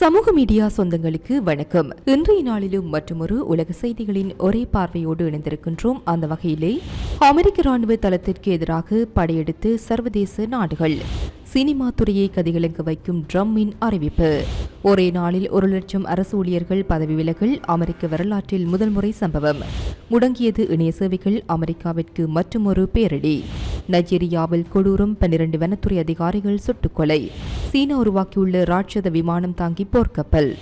சமூக மீடியா சொந்தங்களுக்கு வணக்கம். இன்றைய நாளிலும் மற்றொரு உலக செய்திகளின் ஒரே பார்வையோடு இணைந்திருக்கின்றோம். அந்த வகையிலே அமெரிக்க ராணுவ தளத்திற்கு எதிராக படையெடுத்து சர்வதேச நாடுகள். சினிமா துறையை கதிகளுக்கு வைக்கும் ட்ரம்மின் அறிவிப்பு. ஒரே நாளில் ஒரு லட்சம் அரசு ஊழியர்கள் பதவி விலகல் அமெரிக்க வரலாற்றில் முதல் முறை சம்பவம். முடங்கியது இணைய சேவைகள் அமெரிக்காவிற்கு மற்றுமொரு பேரிடி. நைஜீரியாவில் கொடூரம் பன்னிரண்டு வனத்துறை அதிகாரிகள் சுட்டுக்கொலை சீனா உருவாக்கியுள்ள ராட்சத விமானம் தாங்கி போர்க்கப்பல்.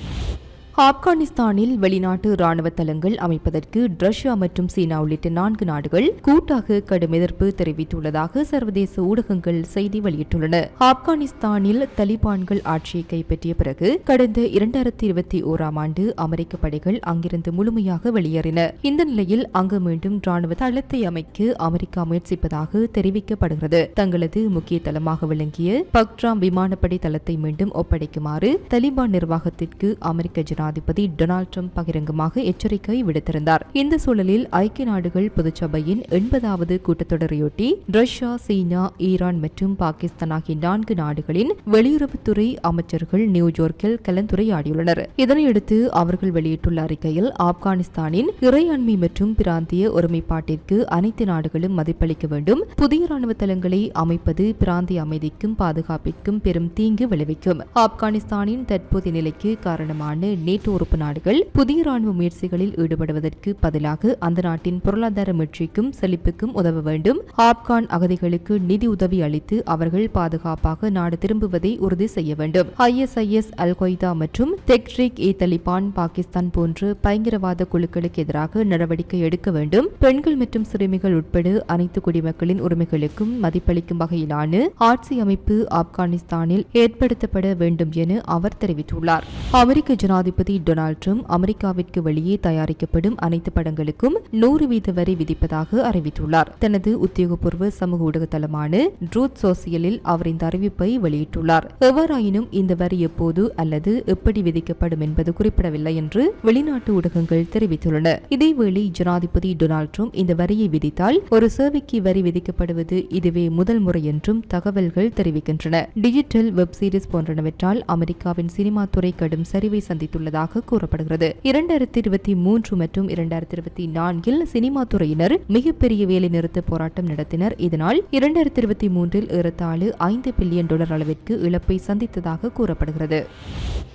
ஆப்கானிஸ்தானில் வெளிநாட்டு ராணுவ தளங்கள் அமைப்பதற்கு ரஷ்யா மற்றும் சீனா உள்ளிட்ட நான்கு நாடுகள் கூட்டாக கடும் எதிர்ப்பு தெரிவித்துள்ளதாக சர்வதேச ஊடகங்கள் செய்தி வெளியிட்டுள்ளன. ஆப்கானிஸ்தானில் தலிபான்கள் ஆட்சியை கைப்பற்றிய பிறகு கடந்த இரண்டாயிரத்தி இருபத்தி ஓராம் ஆண்டு அமெரிக்க படைகள் அங்கிருந்து முழுமையாக வெளியேறின. இந்த நிலையில் அங்கு மீண்டும் ராணுவ தளத்தை அமைக்க அமெரிக்கா முயற்சிப்பதாக தெரிவிக்கப்படுகிறது. தங்களது முக்கிய தளமாக விளங்கிய பக்ட்ராம் விமானப்படை தளத்தை மீண்டும் ஒப்படைக்குமாறு தலிபான் நிர்வாகத்திற்கு அமெரிக்க ஜனாதிபதி டொனால்ட் ட்ரம்ப் பகிரங்கமாக எச்சரிக்கை விடுத்திருந்தார். இந்த சூழலில் ஐக்கிய நாடுகள் பொதுச்சபையின் எண்பதாவது கூட்டத்தொடரையொட்டி ரஷ்யா சீனா ஈரான் மற்றும் பாகிஸ்தான் ஆகிய நான்கு நாடுகளின் வெளியுறவுத்துறை அமைச்சர்கள் நியூயார்க்கில் கலந்துரையாடியுள்ளனர். இதனையடுத்து அவர்கள் வெளியிட்டுள்ள அறிக்கையில் ஆப்கானிஸ்தானின் இறையாண்மை மற்றும் பிராந்திய ஒருமைப்பாட்டிற்கு அனைத்து நாடுகளும் மதிப்பளிக்க வேண்டும். புதிய ராணுவ தளங்களை அமைப்பது பிராந்திய அமைதிக்கும் பாதுகாப்பிற்கும் பெரும் தீங்கு விளைவிக்கும். ஆப்கானிஸ்தானின் தற்போதைய நிலைக்கு காரணமான நேட்டோ உறுப்பு நாடுகள் புதிய ராணுவ முயற்சிகளில் ஈடுபடுவதற்கு பதிலாக அந்த நாட்டின் பொருளாதார மீட்சிக்கும் செழிப்புக்கும் உதவ வேண்டும். ஆப்கான் அகதிகளுக்கு நிதி உதவி அளித்து அவர்கள் பாதுகாப்பாக நாடு திரும்புவதை உறுதி செய்ய வேண்டும். ஐஎஸ்ஐஎஸ் அல் கொய்தா மற்றும் தெக்ரிக் இ தலிபான் பாகிஸ்தான் போன்ற பயங்கரவாத குழுக்களுக்கு எதிராக நடவடிக்கை எடுக்க வேண்டும். பெண்கள் மற்றும் சிறுமிகள் உட்பட அனைத்து குடிமக்களின் உரிமைகளுக்கும் மதிப்பளிக்கும் வகையிலான ஆட்சி அமைப்பு ஆப்கானிஸ்தானில் ஏற்படுத்தப்பட வேண்டும் என அவர் தெரிவித்துள்ளார். அமெரிக்க ஜனாதிபதி டொனால்ட் ட்ரம்ப் அமெரிக்காவிற்கு வெளியே தயாரிக்கப்படும் அனைத்து படங்களுக்கும் நூறு வீத வரி விதிப்பதாக அறிவித்துள்ளார். தனது உத்தியோகபூர்வ சமூக ஊடக தளமான ட்ரூத் சோசியலில் அவர் இந்த அறிவிப்பை வெளியிட்டுள்ளார். எவ்வாறாயினும் இந்த வரி எப்போது அல்லது எப்படி விதிக்கப்படும் என்பது குறிப்பிடவில்லை என்று வெளிநாட்டு ஊடகங்கள் தெரிவித்துள்ளன. இதேவேளை ஜனாதிபதி டொனால்ட் ட்ரம்ப் இந்த வரியை விதித்தால் ஒரு சேவைக்கு வரி விதிக்கப்படுவது இதுவே முதல் முறை என்றும் தகவல்கள் தெரிவிக்கின்றன. டிஜிட்டல் வெப் சீரிஸ் போன்றனவற்றால் அமெரிக்காவின் சினிமா துறை கடும் சரிவை உள்ளதாக கூறப்படுகிறது. இரண்டாயிரத்தி இருபத்தி மூன்று மற்றும் இரண்டாயிரத்தி இருபத்தி நான்கில் சினிமா துறையினர் மிகப்பெரிய வேலை நிறுத்த போராட்டம் நடத்தினர். இதனால் இரண்டாயிரத்தி இருபத்தி மூன்றில் ஏறத்தாழு ஐந்து பில்லியன் டாலர் அளவிற்கு இழப்பை சந்தித்ததாக கூறப்படுகிறது.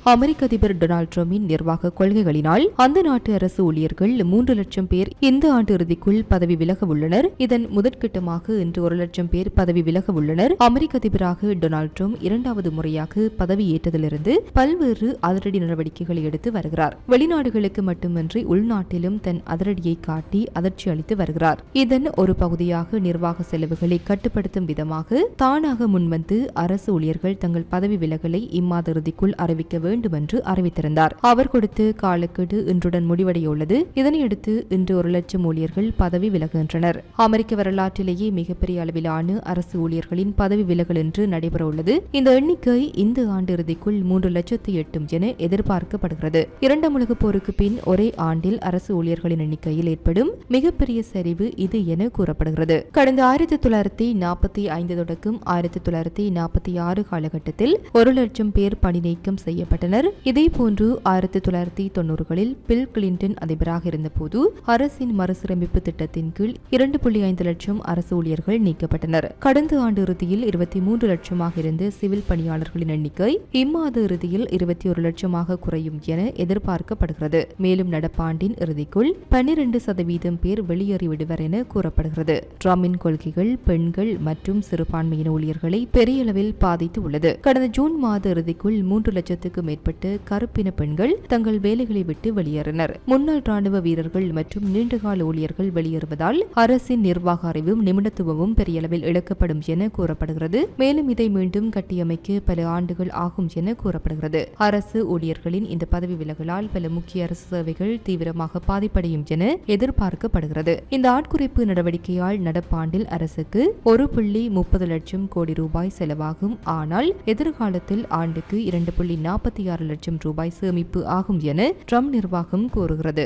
அமெரிக்க அதிபர் டொனால்டு டிரம்பின் நிர்வாக கொள்கைகளினால் அந்த நாட்டு அரசு ஊழியர்கள் மூன்று லட்சம் பேர் இந்த ஆண்டு இறுதிக்குள் பதவி விலக உள்ளனர். இதன் முதற்கட்டமாக இன்று ஒரு லட்சம் பேர் பதவி விலக உள்ளனர். அமெரிக்க அதிபராக டொனால்டு ட்ரம்ப் இரண்டாவது முறையாக பதவியேற்றதிலிருந்து பல்வேறு அதிரடி நடவடிக்கைகளை எடுத்து வருகிறார். வெளிநாடுகளுக்கு மட்டுமின்றி உள்நாட்டிலும் தன் அதிரடியை காட்டி அதிர்ச்சி அளித்து வருகிறார். இதன் ஒரு பகுதியாக நிர்வாக செலவுகளை கட்டுப்படுத்தும் விதமாக தானாக முன்வந்து அரசு ஊழியர்கள் தங்கள் பதவி விலகலை இம்மாத இறுதிக்குள் அறிவிக்க வேண்டும் என்று அறிவித்திருந்தார். அவர் கொடுத்து காலக்கெடு இன்றுடன் முடிவடையுள்ளது இதனையடுத்து இன்று ஒரு லட்சம் ஊழியர்கள் பதவி விலகுகின்றனர். அமெரிக்க வரலாற்றிலேயே மிகப்பெரிய அளவிலான அரசு ஊழியர்களின் பதவி விலகல் என்று நடைபெறவுள்ளது. இந்த எண்ணிக்கை இந்த ஆண்டு இறுதிக்குள் மூன்று லட்சத்து எட்டும் என எதிர்பார்க்கப்படுகிறது. இரண்டாம் உலக போருக்கு பின் ஒரே ஆண்டில் அரசு ஊழியர்களின் எண்ணிக்கையில் ஏற்படும் மிகப்பெரிய சரிவு இது என கூறப்படுகிறது. கடந்த ஆயிரத்தி தொள்ளாயிரத்தி நாற்பத்தி ஐந்து தொடக்கம் ஆயிரத்தி தொள்ளாயிரத்தி நாற்பத்தி ஆறு காலகட்டத்தில் ஒரு லட்சம் பேர் பணி நீக்கம் செய்யப்பட்டனர். இதேபோன்று ஆயிரத்தி தொள்ளாயிரத்தி தொன்னூறுகளில் பில் கிளின்டன் அதிபராக இருந்தபோது அரசின் மறுசீரமைப்பு திட்டத்தின் கீழ் இரண்டு புள்ளி ஐந்து லட்சம் அரசு ஊழியர்கள் நீக்கப்பட்டனர். கடந்த ஆண்டு இறுதியில் இருபத்தி மூன்று லட்சமாக இருந்த சிவில் பணியாளர்களின் எண்ணிக்கை இம்மாத இறுதியில் இருபத்தி ஒரு லட்சமாக குறையும் என எதிர்பார்க்கப்படுகிறது. மேலும் நடப்பாண்டின் இறுதிக்குள் பன்னிரண்டு சதவீதம் பேர் வெளியேறிவிடுவர் என கூறப்படுகிறது. ட்ரம்பின் கொள்கைகள் பெண்கள் மற்றும் சிறுபான்மையின ஊழியர்களை பெரிய அளவில் பாதித்து உள்ளது. கடந்த ஜூன் மாத இறுதிக்குள் மூன்று லட்சத்துக்கும் மேற்பட்ட கருப்பின பெண்கள் தங்கள் வேலைகளை விட்டு வெளியேறினர். முன்னாள் ராணுவ வீரர்கள் மற்றும் நீண்டகால ஊழியர்கள் வெளியேறுவதால் அரசின் நிர்வாக அறிவும் நிமிடத்துவமும் பெரிய அளவில் இழக்கப்படும் என கூறப்படுகிறது. மேலும் இதை மீண்டும் கட்டியமைக்க பல ஆண்டுகள் ஆகும் என கூறப்படுகிறது. அரசு ஊழியர்களின் இந்த பதவி விலகலால் பல முக்கிய அரசு சேவைகள் தீவிரமாக பாதிப்படையும் என எதிர்பார்க்கப்படுகிறது. இந்த ஆட்குறைப்பு நடவடிக்கையால் நடப்பாண்டில் அரசுக்கு ஒரு புள்ளி முப்பது லட்சம் கோடி ரூபாய் செலவாகும். ஆனால் எதிர்காலத்தில் ஆண்டுக்கு இரண்டு புள்ளி நாற்பத்தி ஆறு லட்சம் ரூபாய் சேமிப்பு ஆகும் என ட்ரம்ப் நிர்வாகம் கூறுகிறது.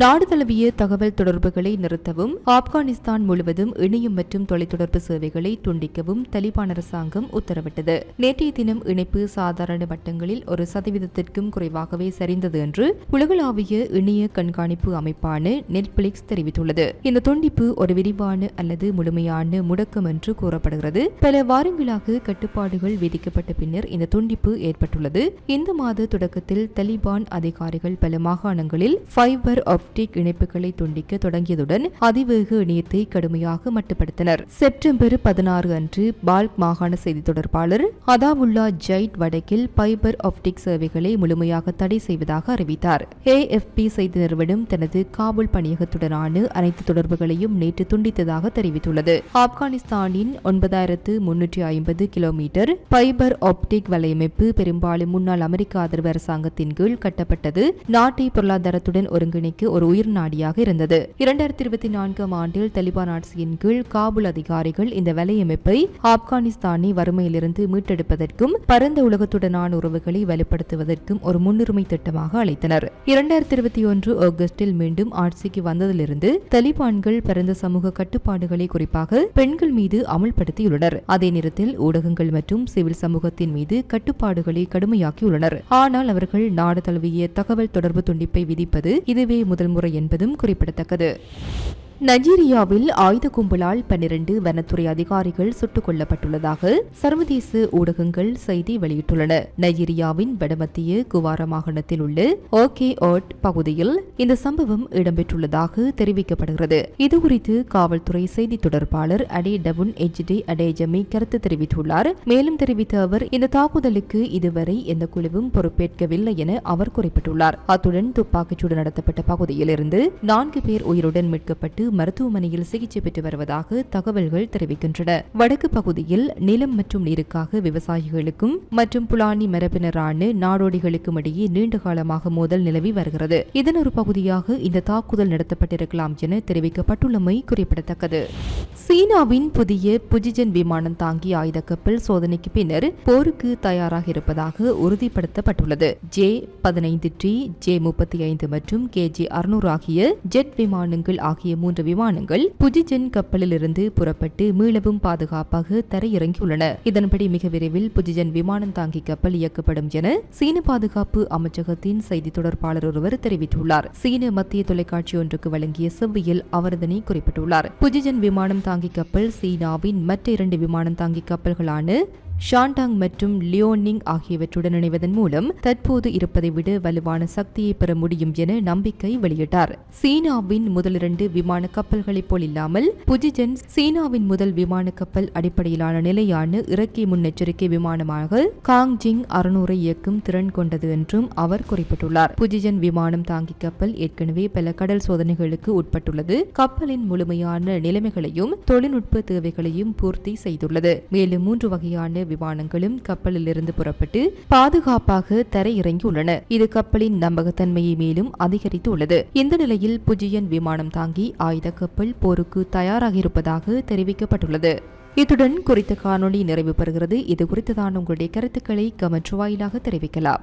நாடு தழுவிய தகவல் தொடர்புகளை நிறுத்தவும் ஆப்கானிஸ்தான் முழுவதும் இணையம் மற்றும் தொலைத்தொடர்பு சேவைகளை துண்டிக்கவும் தலிபான் அரசாங்கம் உத்தரவிட்டது. நேற்றைய தினம் இணைப்பு சாதாரண வட்டங்களில் ஒரு சதவீதத்திற்கும் குறைவாக குறைவாகவே சரிந்தது என்று உலகளாவிய இணைய கண்காணிப்பு அமைப்பான நெட்ஃபிளிக்ஸ் தெரிவித்துள்ளது. இந்த துண்டிப்பு ஒரு விரிவான அல்லது முழுமையான முடக்கம் என்று கூறப்படுகிறது. பல வாரங்களாக கட்டுப்பாடுகள் விதிக்கப்பட்ட பின்னர் இந்த துண்டிப்பு ஏற்பட்டுள்ளது. இந்த மாத தொடக்கத்தில் தலிபான் அதிகாரிகள் பல மாகாணங்களில் ஃபைபர் ஆப்டிக் இணைப்புகளை துண்டிக்க தொடங்கியதுடன் அதிவேக இணையத்தை கடுமையாக மட்டுப்படுத்தினர். செப்டம்பர் பதினாறு அன்று பால்க் மாகாண செய்தி தொடர்பாளர் அதாவுல்லா ஜைட் வடக்கில் ஃபைபர் ஆப்டிக் சேவைகளை முழுமையாக முழுமையாக தடை செய்வதாக அறிவித்தார். ஏஎஃப்பி செய்தி நிறுவனம் தனது காபூல் பணியகத்துடனான அனைத்து தொடர்புகளையும் நேற்று துண்டித்ததாக தெரிவித்துள்ளது. ஆப்கானிஸ்தானின் ஒன்பதாயிரத்து முன்னூற்றி ஐம்பது கிலோமீட்டர் பைபர் ஆப்டிக் வலையமைப்பு பெரும்பாலும் முன்னாள் அமெரிக்க ஆதரவு அரசாங்கத்தின் கீழ் கட்டப்பட்டது. நாட்டை பொருளாதாரத்துடன் ஒருங்கிணைக்க ஒரு உயிர் நாடியாக இருந்தது. இரண்டாயிரத்தி இருபத்தி நான்காம் ஆண்டில் தலிபான் ஆட்சியின் கீழ் காபூல் அதிகாரிகள் இந்த வலையமைப்பை ஆப்கானிஸ்தானை வறுமையிலிருந்து மீட்டெடுப்பதற்கும் பரந்த உலகத்துடனான உறவுகளை வலுப்படுத்துவதற்கும் ஒரு முன் முன்னுரிமை திட்டமாக அழைத்தனர் இரண்டாயிரத்தி இருபத்தி ஒன்று ஆகஸ்டில் மீண்டும் ஆட்சிக்கு வந்ததிலிருந்து தலிபான்கள் பரந்த சமூக கட்டுப்பாடுகளை குறிப்பாக பெண்கள் மீது அமுல்படுத்தியுள்ளனர். அதே நேரத்தில் ஊடகங்கள் மற்றும் சிவில் சமூகத்தின் மீது கட்டுப்பாடுகளை கடுமையாக்கியுள்ளனர். ஆனால் அவர்கள் நாடு தழுவிய தகவல் தொடர்பு துண்டிப்பை விதிப்பது இதுவே முதல் முறை என்பதும் குறிப்பிடத்தக்கது. நைஜீரியாவில் ஆயுத கும்பலால் பன்னிரண்டு வனத்துறை அதிகாரிகள் சுட்டுக் கொல்லப்பட்டுள்ளதாக சர்வதேச ஊடகங்கள் செய்தி வெளியிட்டுள்ளன. நைஜீரியாவின் வடமத்திய குவார மாகாணத்தில் உள்ள ஓகே ஓட் பகுதியில் இந்த சம்பவம் இடம்பெற்றுள்ளதாக தெரிவிக்கப்படுகிறது. இதுகுறித்து காவல்துறை செய்தி தொடர்பாளர் அடே டபுன் எச்டி அடேஜமி கருத்து தெரிவித்துள்ளார். மேலும் தெரிவித்த அவர் இந்த தாக்குதலுக்கு இதுவரை எந்த குழுவும் பொறுப்பேற்கவில்லை என அவர் குறிப்பிட்டுள்ளார். அத்துடன் துப்பாக்கிச்சூடு நடத்தப்பட்ட பகுதியிலிருந்து நான்கு பேர் உயிருடன் மீட்கப்பட்டு மருத்துவமனையில் சிகிச்சை பெற்று வருவதாக தகவல்கள் தெரிவிக்கின்றன. வடக்கு பகுதியில் நிலம் மற்றும் நீருக்காக விவசாயிகளுக்கும் மற்றும் புலானி மரபினரான நாடோடிகளுக்கும் இடையே நீண்ட காலமாக மோதல் நிலவி வருகிறது. இதன் ஒரு பகுதியாக இந்த தாக்குதல் நடத்தப்பட்டிருக்கலாம் என தெரிவிக்கப்பட்டுள்ளமை குறிப்பிடத்தக்கது. சீனாவின் புதிய புஜிஜன் விமானம் தாங்கி ஆயுத கப்பல் சோதனைக்கு பின்னர் போருக்கு தயாராக இருப்பதாக உறுதிப்படுத்தப்பட்டுள்ளது. ஜே பதினைந்து டி ஜே முப்பத்தி ஐந்து மற்றும் கே ஜே அறுநூறு ஆகிய ஜெட் விமானங்கள் ஆகிய மூன்று மூன்று விமானங்கள் புஜிஜென் கப்பலிலிருந்து புறப்பட்டு மீளவும் பாதுகாப்பாக தரையிறங்கியுள்ளன. இதன்படி மிக விரைவில் புஜிஜென் விமானம் தாங்கி கப்பல் இயக்கப்படும் என சீன பாதுகாப்பு அமைச்சகத்தின் செய்தி தொடர்பாளர் ஒருவர் தெரிவித்துள்ளார். சீன மத்திய தொலைக்காட்சி ஒன்றுக்கு வழங்கிய செவ்வியில் அவர் இதனை குறிப்பிட்டுள்ளார். புஜிஜென் விமானம் தாங்கி கப்பல் சீனாவின் மற்ற இரண்டு விமானம் தாங்கி கப்பல்களான ஷாண்டாங் மற்றும் லியோனிங் ஆகியவற்றுடன் இணைவதன் மூலம் தற்போது இருப்பதை விட வலுவான சக்தியை பெற முடியும் என நம்பிக்கை வெளியிட்டார். சீனாவின் முதல் இரண்டு விமான கப்பல்களைப் போல் இல்லாமல் புஜிஜென் சீனாவின் முதல் விமான கப்பல் அடிப்படையிலான நிலையான இறக்கை முன்னெச்சரிக்கை விமானமாக காங்ஜிங் அறுநூறை இயக்கும் திறன் கொண்டது என்றும் அவர் குறிப்பிட்டுள்ளார். புஜிஜென் விமானம் தாங்கி கப்பல் ஏற்கனவே பல கடல் சோதனைகளுக்கு உட்பட்டுள்ளது. கப்பலின் முழுமையான நிலைமைகளையும் தொழில்நுட்ப தேவைகளையும் பூர்த்தி செய்துள்ளது. மேலும் மூன்று வகையான விமானங்களும் கப்பலில் இருந்து புறப்பட்டு பாதுகாப்பாக தரையிறங்கியுள்ளன. இது கப்பலின் நம்பகத்தன்மையை மேலும் அதிகரித்து உள்ளது இந்த நிலையில் புஜியன் விமானம் தாங்கி ஆயுத கப்பல் போருக்கு தயாராக இருப்பதாக தெரிவிக்கப்பட்டுள்ளது. இத்துடன் குறித்த காணொளி நிறைவு பெறுகிறது இது குறித்ததான உங்களுடைய கருத்துக்களை கமெண்ட் வாயிலாக தெரிவிக்கலாம்.